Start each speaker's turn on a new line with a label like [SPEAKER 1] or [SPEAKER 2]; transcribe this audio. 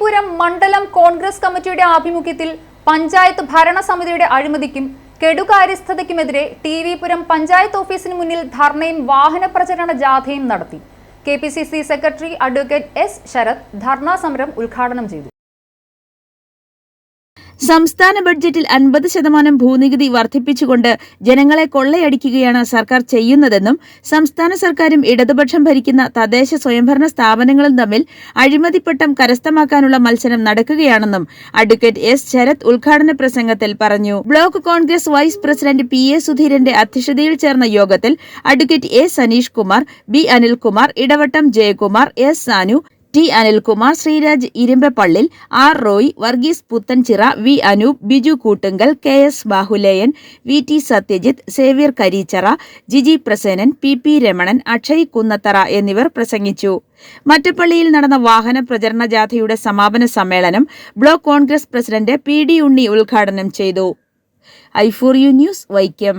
[SPEAKER 1] പുരം മണ്ഡലം കോൺഗ്രസ് കമ്മിറ്റിയുടെ ആഭിമുഖ്യത്തിൽ പഞ്ചായത്ത് ഭരണസമിതിയുടെ അഴിമതിക്കും കെടുകാര്യസ്ഥതയ്ക്കുമെതിരെ ടി വി പുരം പഞ്ചായത്ത് ഓഫീസിന് മുന്നിൽ ധർണയും വാഹന പ്രചരണ ജാഥയും നടത്തി. K P C C secretary advocate S Sarath dharna സമരം ഉദ്ഘാടനം ചെയ്തു.
[SPEAKER 2] സംസ്ഥാന ബഡ്ജറ്റിൽ അൻപത് ശതമാനം ഭൂനികുതി വർദ്ധിപ്പിച്ചുകൊണ്ട് ജനങ്ങളെ കൊള്ളയടിക്കുകയാണ് സർക്കാർ ചെയ്യുന്നതെന്നും സംസ്ഥാന സർക്കാരും ഇടതുപക്ഷം ഭരിക്കുന്ന തദ്ദേശ സ്വയംഭരണ സ്ഥാപനങ്ങളും തമ്മിൽ അഴിമതിപ്പട്ടം കരസ്ഥമാക്കാനുള്ള മത്സരം നടക്കുകയാണെന്നും അഡ്വക്കേറ്റ് എസ് ശരത് ഉദ്ഘാടന പ്രസംഗത്തിൽ പറഞ്ഞു. Block Congress vice president P A സുധീരന്റെ അധ്യക്ഷതയിൽ ചേർന്ന യോഗത്തിൽ advocate A Saneesh Kumar B Anilkumar Edavattom Jayakumar S Sanu T Anilkumar Sreeraj Irumbappallil R Roy Varghese Puthenchira V Anoop Biju Koottunkal K S Bahuleyan V T Sathyajith Xavier Kareechira Giji Prasenan P P Ramanan Akshay Kunnathara എന്നിവർ പ്രസംഗിച്ചു. മറ്റപ്പള്ളിയിൽ നടന്ന വാഹന പ്രചരണ ജാഥയുടെ സമാപന സമ്മേളനം block Congress president P D Unni ഉദ്ഘാടനം ചെയ്തു. I for you news Vaikom.